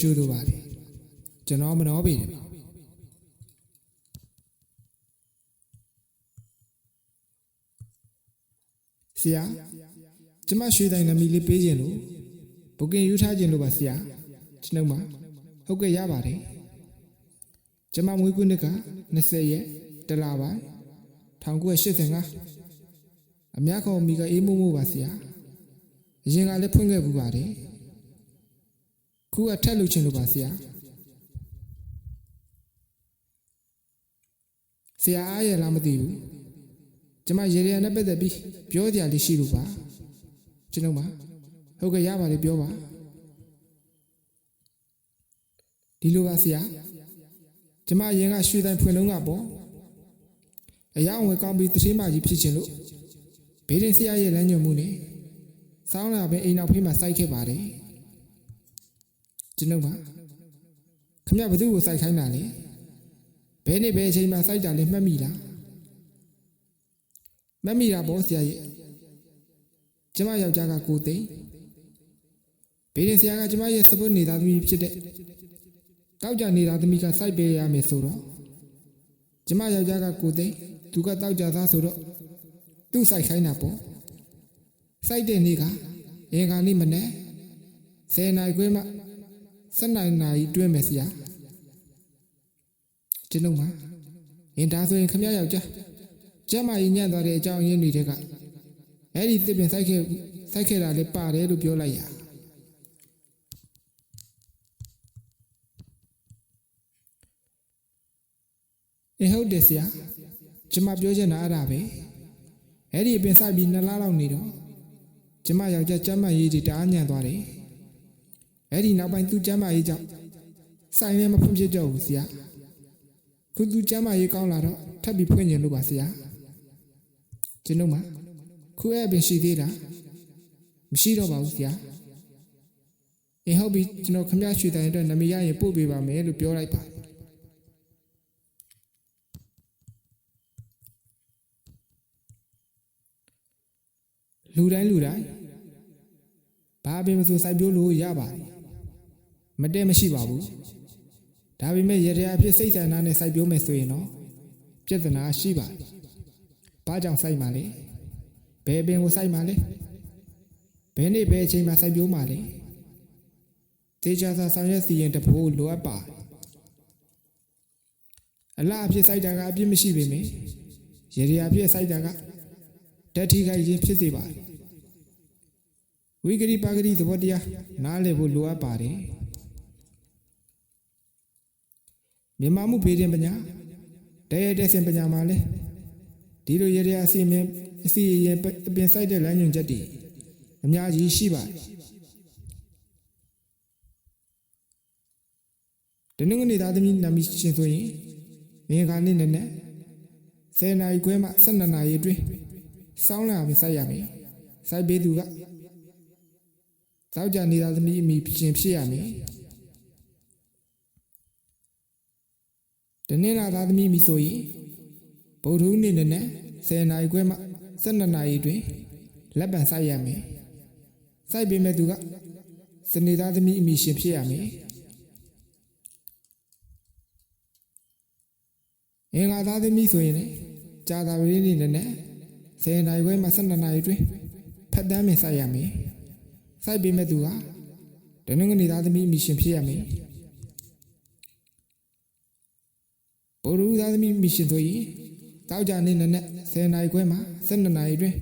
ကျိုးလိုပါတယ်ကျွန်တော်မနှောပေတယ်ပါဆရာကျမရွှေတိုင်းနမီလေးပေးခြင်းလို့ဘုကင်ယူထားခြင်းလို့ပါဆရာကျွန်တော်မဟုတ်ကဲ့ရပါတယ်ကျမမွေးခုနှစ်က20ရက်တလပိုင်း1985အများခေါ်မိကအေးမို့မို့ပါဆရာအရင်ကလည်းဖွင့်ခဲ့ဘူးပါတယ် ခုကထက်လို့ခြင်းလို့ပါဆရာဆရာအားရလားမသိဘူးကျမရေရနဲ့ပတ်သက်ပြီးပြောကြလေးရှိလို့ပါကျွန်တော်မဟုတ်ကဲ့ရပါတယ်ပြောပါဒီလိုပါဆရာကျမရင်ကရွှေတိုင်းဖွင့်လုံးကပေါ့အရာဝင်ကောင်းပြီးတတိမကြီးဖြစ်ခြင်းလို့ဘေးရင်ဆရာရဲ့လမ်းညွှန်မှုနဲ့စောင်းလာပဲအိမ်နောက်ဖေးမှာစိုက်ခဲ့ပါတယ် ကျွန်တော်မခမရဘသူ့ကိုစိုက်ခိုင်းတာလဲဘယ်နေ့ဘယ်အချိန်မှာစိုက်တာလဲမှတ်မိလားမှတ်မိတာပေါ့ဆရာရဲ့ကျမယောက်ျားကကိုသိန်းဘေးရင်ဆရာကကျမရဲ့စပုတ်နေသားသမီးဖြစ်တဲ့တောက်ကြနေသားသမီးကစိုက်ပေးရမယ်ဆိုတော့ကျမယောက်ျားကကိုသိန်းသူကတောက်ကြသားဆိုတော့သူ့စိုက်ခိုင်းတာပေါ့စိုက်တဲ့နေ့ကအင်္ဂါနေ့မနေ့10နိုင်ခွဲမှ 7နိုင်နာရီတွင်းမယ်ဆရာကျွန်တော်မှာအင်ဒါဆိုရင်ခမရယောက်ျားကျမကြီးညံ့သွားတဲ့အကြောင်းရင်းတွေတဲ့ကအဲ့ဒီတစ်ပင်စိုက်ခဲ့စိုက်ခဲ့တာလည်းပါတယ်လို့ပြောလိုက်ရအေးဟုတ်တယ်ဆရာကျမပြောချင်တာအဲ့ဒါပဲအဲ့ဒီအပင်စိုက်ပြီးနှစ်လလောက်နေတော့ကျမယောက်ျားကျမ်းမရေးတွေတအားညံ့သွားတယ် အဲ့ဒီနောက်ပိုင်းသူကျမ်းမရေးကြောင့်ဆိုင်လည်းမဖွင့်ဖြစ်တော့ဘူးဆရာခုသူကျမ်းမရေးကောင်းလာတော့ထပ်ပြီးဖွင့်ကျင်လို့ပါဆရာကျွန်တော်မှာခုအဲ့အပင်ရှိသေးတာမရှိတော့ပါဘူးဆရာအင်းဟုတ်ပြီကျွန်တော်ခမရရွှေတိုင်အတွက်နမီရရင်ပို့ပေးပါမယ်လို့ပြောလိုက်ပါလူတိုင်းလူတိုင်းဘာပင်မဆိုစိုက်ပျိုးလို့ရပါတယ် မတည့်မရှိပါဘူးဒါပေမဲ့ရရအဖြစ်စိတ်ဆန္ဒနဲ့စိုက်ပျိုးမယ်ဆိုရင်တော့ပြဿနာရှိပါတယ်ဘာကြောင့်စိုက်မှာလဲဘယ်ပင်ကိုစိုက်မှာလဲဘယ်နေ့ဘယ်အချိန်မှာစိုက်ပျိုးမှာလဲတေချာသာဆောင်ရွက်စီရင်တဖို့လိုအပ်ပါတယ်အလားအဖြစ်စိုက်တာကအပြစ်မရှိပေမယ့်ရရအဖြစ်စိုက်တာကဓာတ်ထိခိုက်ခြင်းဖြစ်စေပါတယ်ဝိကရိပါကရိသဘောတရားနားလည်ဖို့လိုအပ်ပါတယ် မြန်မာမှုဖေးခြင်းပညာတရတဲ့စင်ပညာမှာလဲဒီလိုရရအစီအမင်းအစီအရင်အပင်ဆိုင်တဲ့လမ်းညွှန်ချက်တွေအများကြီးရှိပါတယ်တနင်္ဂနွေသားသမီးနာမည်ရှင်ဆိုရင်မင်းကနေ့နဲ့နဲ့10နာရီခွဲမှ12နာရီအတွင်းစောင်းလာပြီးစိုက်ရမယ်စိုက်ပေးသူကသောက်ကြနေသားသမီးအမိရှင်ဖြစ်ရမယ် တနင်္လာသားသမီးမိဆိုရင်ဗုဒ္ဓဦးနေ့နဲ့10နာရီခွဲမှ12နာရီတွင်လက်ပံစိုက်ရမယ်စိုက်ပေးမဲ့သူကစနေသားသမီးအမိရှင်ဖြစ်ရမယ်အင်္ဂါသားသမီးဆိုရင်လည်းကြာသာပတိနေ့နဲ့10နာရီခွဲမှ12နာရီတွင်ဖတ်တမ်းမစိုက်ရမယ်စိုက်ပေးမဲ့သူကတနင်္ဂနွေသားသမီးအမိရှင်ဖြစ်ရမယ် ဘိုလ်ရူသားသမီးမိရှင်ဆိုရင်တောက်ကြနေနဲ့10နာရီခွဲမှ12နာရီတွင်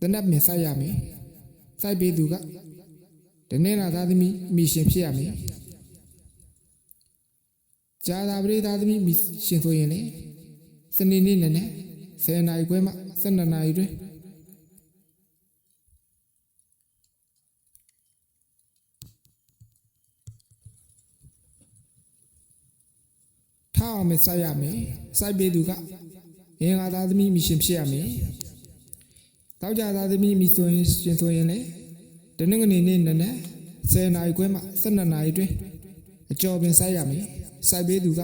တနက်မြင်စိုက်ရမယ်စိုက်ပေးသူကတနင်္လာသားသမီးမိရှင်ဖြစ်ရမယ်ကြာသာပရိသားသမီးမိရှင်ဆိုရင်လေစနေနေ့နဲ့10နာရီခွဲမှ12နာရီတွင် ထားအောင်မစိုက်ရမယ်စိုက်ပေးသူကအင်္ဂါသားသမီးမိရှင်ဖြစ်ရမယ်တောက်ကြသားသမီးမိဆိုရင်ရှင်ဆိုရင်လေတနင်္ဂနွေနေ့နဲ့နဲ့10နာရီခွဲမှ12နာရီတွင်အကျော်ပင်စိုက်ရမယ်စိုက်ပေးသူက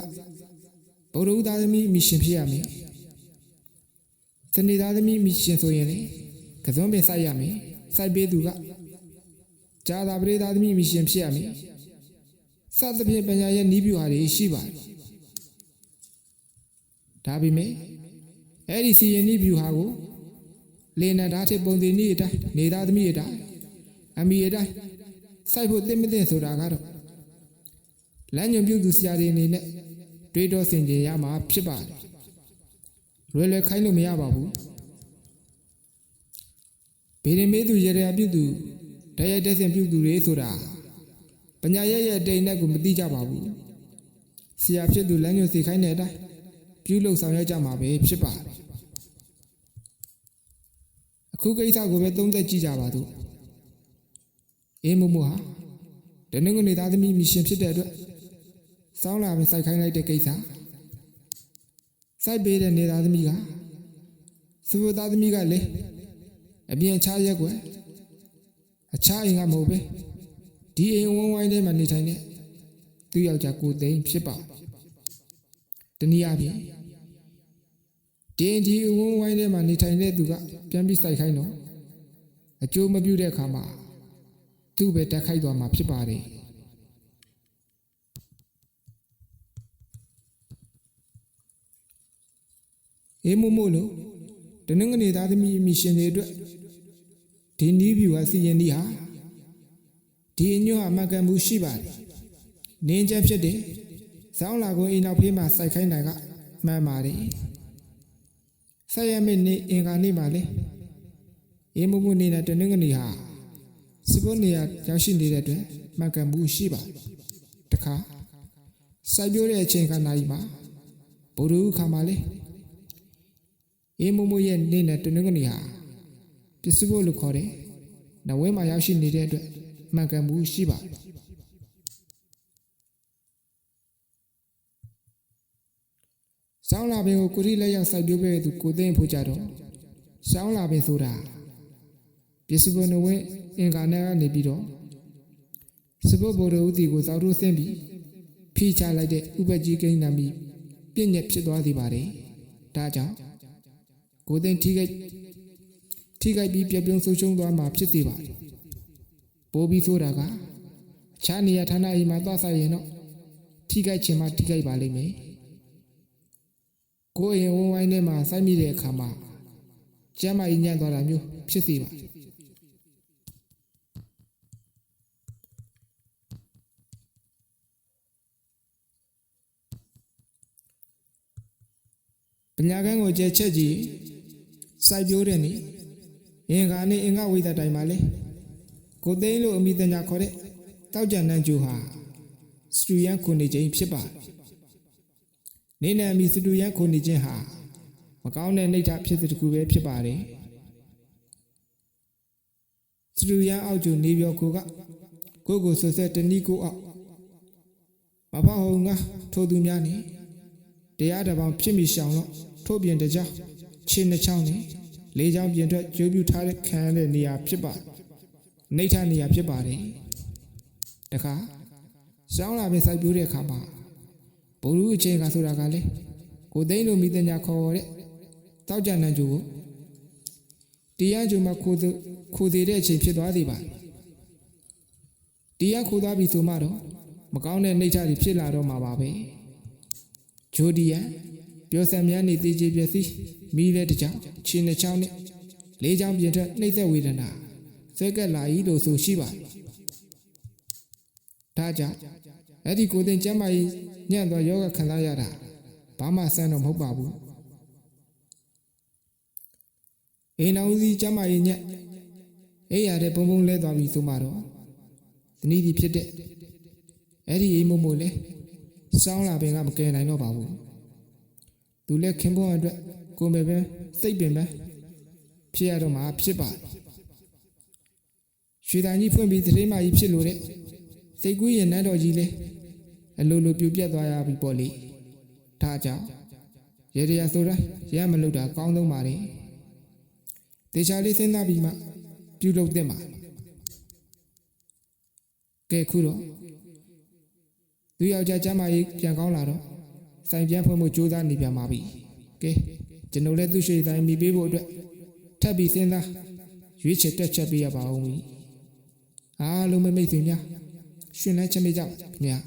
ဗုဒ္ဓဦးသားသမီးမိရှင်ဖြစ်ရမယ်စနေသားသမီးမိရှင်ဆိုရင်လေကစုံပင်စိုက်ရမယ်စိုက်ပေးသူကဂျာသာပရိသားသမီးမိရှင်ဖြစ်ရမယ်စစသဖြင့်ပညာရဲ့နီးပြူဟာတွေရှိပါတယ် ဒါပေမဲ့အဲ့ဒီစီရင်နီးပြူဟာကိုလေနံဓာတ်ထစ်ပုံသေးနည်းအတိုင်းနေသားသမီးအတိုင်းအမိအတိုင်းစိုက်ဖို့သိမသိဆိုတာကတော့လမ်းညွန်ပြုသူဆရာတွေအနေနဲ့တွေးတောဆင်ခြင်ရမှာဖြစ်ပါတယ်လွယ်လွယ်ခိုင်းလို့မရပါဘူးဗေဒမေသူရေရပြုသူတရိုက်တက်ဆင်ပြုသူတွေဆိုတာပညာရဲ့ရဲ့အတိတ်နဲ့ကိုမသိကြပါဘူးဆရာဖြစ်သူလမ်းညွန်စီခိုင်းတဲ့အတိုင်း ပြုလုပ်ဆောင်ရွက်ကြမှာပဲဖြစ်ပါတယ်အခုကိစ္စကိုပဲသုံးသက်ကြည့်ကြပါစို့အေးမမို့ဟာတနင်္ဂနွေသားသမီးမရှင်ဖြစ်တဲ့အတွက်စောင်းလာပဲစိုက်ခိုင်းလိုက်တဲ့ကိစ္စစိုက်ပေးတဲ့နေသားသမီးကစူသားသမီးကလေအပြင်ချရက်ကွယ်အခြားအိမ်ကမဟုတ်ပဲဒီအိမ်ဝန်းဝိုင်းထဲမှာနေထိုင်တဲ့သူယောက်ျားကိုသိန်းဖြစ်ပါတနည်းအားဖြင့် တင်းဒီဝန်းဝိုင်းထဲမှာနေထိုင်တဲ့သူကပြန်ပြီးစိုက်ခိုင်းတော့အကျိုးမပြုတဲ့အခါမှာသူ့ပဲတက်ခိုက်သွားမှာဖြစ်ပါတယ်အေးမို့မို့လို့တနင်္ဂနွေသားသမီးမီရှင်တွေအတွက်ဒီနီးဗျူဟာစီရင်ဒီဟာဒီအညွှတ်အမှတ်ကမှုရှိပါတယ်။နင်းချက်ဖြစ်တယ်။ဇောင်းလာကိုအိမ်နောက်ဖေးမှာစိုက်ခိုင်းတာကမှန်ပါတယ်။ ဆက်ရမယ့်နေ့အင်္ဂါနေ့မှာလေအေးမမှုနေ့နဲ့တနင်္ဂနွေဟာစပုတ်နေရရောက်ရှိနေတဲ့အတွက်မှတ်ကမှုရှိပါတယ်။တခါစိုက်ပြိုးတဲ့အချိန်ခါနာရီမှာဘုရုခါမှာလေအေးမမှုရဲ့နေ့နဲ့တနင်္ဂနွေဟာပစ္စည်းဖို့လို့ခေါ်တယ်။နဝဲမှာရောက်ရှိနေတဲ့အတွက်မှန်ကန်မှုရှိပါ ဆောင်းလာပင်ကိုကိုရီလက်ရောက်စိုက်ပြိုးပေးတဲ့သူကိုသိန်းဖို့ကြတော့ဆောင်းလာပင်ဆိုတာပစ္စည်းဖို့နဝဲအင်္ဂါနဲ့ကနေပြီးတော့စပုတ်ဘော်တို့ဦးတီကိုသောက်ထိုးဆင်းပြီးဖိချလိုက်တဲ့ဥပကြီးကိန်းနာမီပြည့်ညက်ဖြစ်သွားသေးပါတယ်။ဒါကြောင့်ကိုသိန်းထိခိုက်ထိခိုက်ပြီးပြပြုံးဆုံးရှုံးသွားမှာဖြစ်စေပါတယ်ပိုးပြီးဆိုတာကအခြားနေရာဌာနအိမ်မှာသွားဆိုင်ရင်တော့ထိခိုက်ခြင်းမှထိခိုက်ပါလိမ့်မယ် ကိုယ်ရင်ဝန်းဝိုင်းထဲမှာစိုက်မိတဲ့အခါမှာကျမ်းမာရေးညံ့သွားတာမျိုးဖြစ်စေပါတယ်ပညာကန်းကိုကျဲချက်ကြည့်စိုက်ပြိုးတဲ့နေ့အင်္ဂါနဲ့အင်္ဂဝိသတိုင်မှာလေကိုသိန်းလို့အမိတညာခေါ်တဲ့တောက်ကြံနှံကျူဟာစတူယန်ခုနေခြင်းဖြစ်ပါတယ် နေနဲ့အမိစတူယန်ခုနေခြင်းဟာမကောင်းတဲ့နှိဋ္ဌဖြစ်တဲ့တခုပဲဖြစ်ပါတယ်စတူယန်အောက်ကျူနေပြောကိုကကိုကိုဆွဆက်တနီးကိုအောက်မဖဟုံငါထိုသူများနေတရားတစ်ပေါင်းဖြစ်မိရှောင်တော့ထို့ပြင်တကြောင်ခြေနှချောင်းနေလေးချောင်းပြင်ထွက်ကျိုးပြူထားတဲ့ခံရတဲ့နေရာဖြစ်ပါနှိဋ္ဌနေရာဖြစ်ပါတယ်တခါစောင်းလာပဲစိုက်ပြိုးတဲ့အခါမှာ ဘုရုအချိန်ကဆိုတာကလေကိုသိန်းလိုမိတညာခေါ်တဲ့တောက်ကြနန်းကျူကိုတရားကျူမှာခိုးခိုးသေးတဲ့အချိန်ဖြစ်သွားသေးပါတရားခိုးသွားပြီဆိုမှတော့မကောင်းတဲ့နှိဋ္ဌတွေဖြစ်လာတော့မှာပါပဲဂျိုဒီယန်ပြောဆက်များနေသေးချေပျက်စီးမိတဲ့တကြောင်ခြေနှချောင်းနဲ့လေးချောင်းပြင်ထက်နှိမ့်သက်ဝေဒနာဆွဲကက်လာဤလို့ဆိုရှိပါတယ်ဒါကြောင့်အဲ့ဒီကိုယ်တင်ကျမ်းမာရေး ညံ့သွားယောဂခံစားရတာဘာမှဆန်းတော့မဟုတ်ပါဘူးအိမ်တော်စီကျမ်းမာရေးညံ့အိမ်ရတဲ့ပုံပုံလဲသွားပြီဆိုမှတော့သနီးဒီဖြစ်တဲ့အဲ့ဒီအိမ်မို့မို့လဲစောင်းလာပင်ကမကယ်နိုင်တော့ပါဘူးသူလည်းခင်ဗျားအတွက်ကိုယ်ပဲပဲစိတ်ပင်ပဲဖြစ်ရတော့မှာဖြစ်ပါရွှေတန်ကြီးဖွင့်ပြီးသတင်းမကြီးဖြစ်လို့တဲ့စိတ်ကူးရင်နန်းတော်ကြီးလေ အလိုလိုပြူပြတ်သွားရပြီပေါ့လေဒါကြောင့်ရေရရဆိုတာရမလို့တာကောင်းဆုံးပါလေတေချာလေးစဉ်းစားပြီးမှပြုလုပ်သင့်ပါကဲခုတော့သူယောက်ျားကျမ်းမာရေးပြန်ကောင်းလာတော့စိုင်ပြန်ဖွင့်ဖို့ကြိုးစားနေပြန်ပါပြီကဲကျွန်တော်လည်းသူ့ရှိတိုင်းမိပေးဖို့အတွက်ထပ်ပြီးစဉ်းစားရွေးချယ်တက်ချက်ပေးရပါဦးမည်အားလုံးမိတ်ဆွေများရှင်လန်းချမ်းမြေ့ကြပါခင်ဗျာ